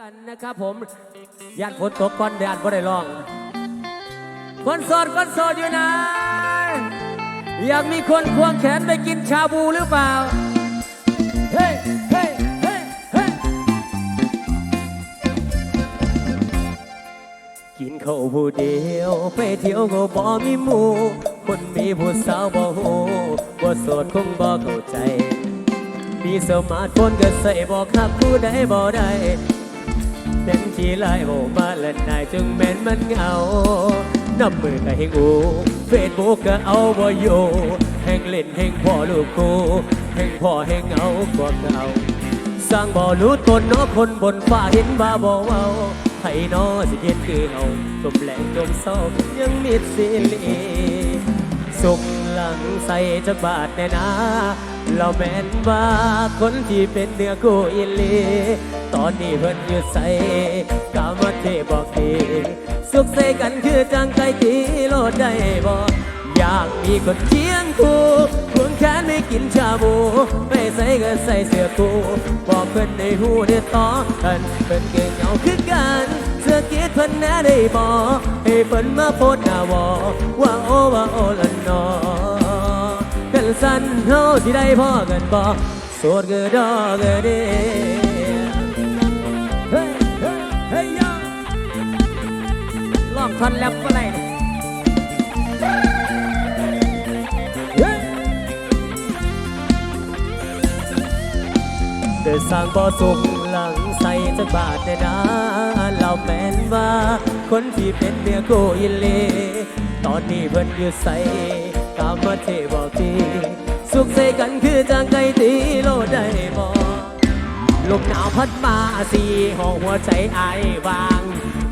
กันนะครับผมยานฝนตกก่อนเดือนบ่ได้ร้องคนโสดคนโสดอยู่ไหนอยากมีคนควงแขนไปกินชาบูหรือเปล่า เฮ้เฮ้เฮ้เฮ้กินข้าวผู้เดียว ไปเที่ยวก็บ่มีหมู่คนมีผู้สาวบ่ฮู้ว่โสดคงบ่เข้าใจ มีสมาร์ทโฟนก็ใส่บ่คักผู้ใดบ่ได้ เป็นขี้ไล่โอมาเล่นนายจึงแม่นมันเหงาน้ำมือก็เฮงอูเฟซบุ๊กก็เอาบ่อยู่แห่งเล่นแห่งพ่อลูกคู่แห่งพ่อแห่งเอากว่าเก่าสร้างบ่อรู้ตนเนาะคนบนฟ้าเห็นบ้าบ่เว้าไผเนาะสิเห็นคือเฮาจมแหลงจมเศร้ายังมิดสิลีสุขหลังใส่จักบาทแน่นา เราแม่นว่าคนที่เป็นเนื้อคู่อิลีตอนนี้เพิ่นอยู่ใส่กามาเทบอกดีสุขใส่กันคือจังไกตีโลดได้บ่อยากมีคนเคียงคู่ควงแขนไม่กินชาบู ไม่ใส่ก็ใส่เสื้อคู่บอกเพิ่นในหูได้ต่อกันเพิ่นเก่งเงาคือกันเสื้อกีดเพิ่นแน่ได้บอกให้เพิ่นมาโพดหน้าวอว่าโอว่าโอละนอ สั้นเฮาสิได้พ่อกันบ่โสดเก็ดอกก็เด้เฮ้ยเฮ้ยเฮ้ยยลองท่อนแรปก็ได้เฮ้ยเดินสร้างบ่อสุขหลังใส่จักบาทแน่นะเราแม่นว่า คนที่เป็นเมียโกอิเล ตอนนี้เพิ่นอยู่ใส่ มาเทบอกทีสุขใส่กันคือจางไก่ตีโลดได้บ่ลมหนาวพัดมาสีห้องหัวใจไอายบาง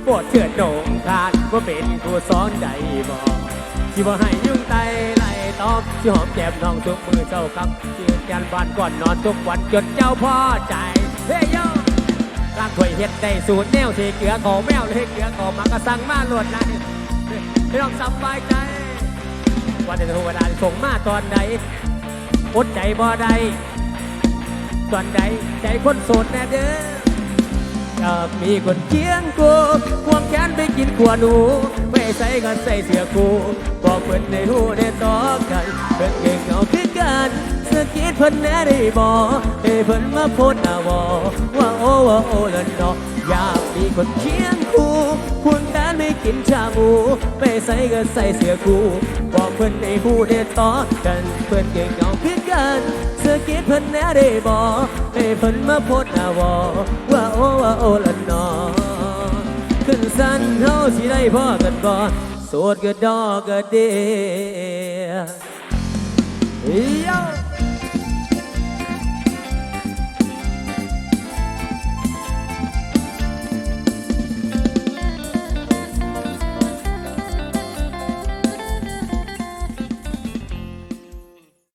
ปวดเถื่อนโหนงขาดว่าเป็นผู้ซ้อนใดบอกที่ว่าให้ยุ่งไตไล่ตอบที่หอมแก้มน้องทุกมือเจ้าครับยืนยันบ้านก่อนนอนทุกวันจนเจ้าพ่อใจเฮ้ยโยร่างถวยเฮ็ดได้สูตรแนวเทเกลือของแมวเลยเกลือของมันก็สั่งมาลวดนะไม่ต้องสบายใจ ว่าจะโทรเวลาส่งมาตอนไหนอดใจบ่ได้ตอนใดใจคนโสดแน่เด้ออยามีคนเคียงกูควงแขนไปกินขัวหนู ไม่ใส่กันใส่เสื้อกูบอกเพิ่นในหูได้ต่อกันเพิ่นเก่งเหงาคือกันเสื้อกีดเพิ่นแน่ได้บอกให้เพิ่นมาโพดหน้าวอว่าโอ้ว่าโอ้ละเนาะอยา มีคนเคียงกูควงแขนไม่กินชาบูไม่ใส่กันใส่เสื้อกูบอกเพิ่อนในหูได้ต่อกันเพิ่อนเก่งเหงาคือกันเสื้อกีดเพิ่อนแน่ได้บอกให้เพิ่อนมาโพดหน้าวอว่าโอ้ว่าโอ้ละนอขึ้นสั้นเฮาสิได้พ่อกันบ่โสดก็ดอกก็เดียเฮ้ย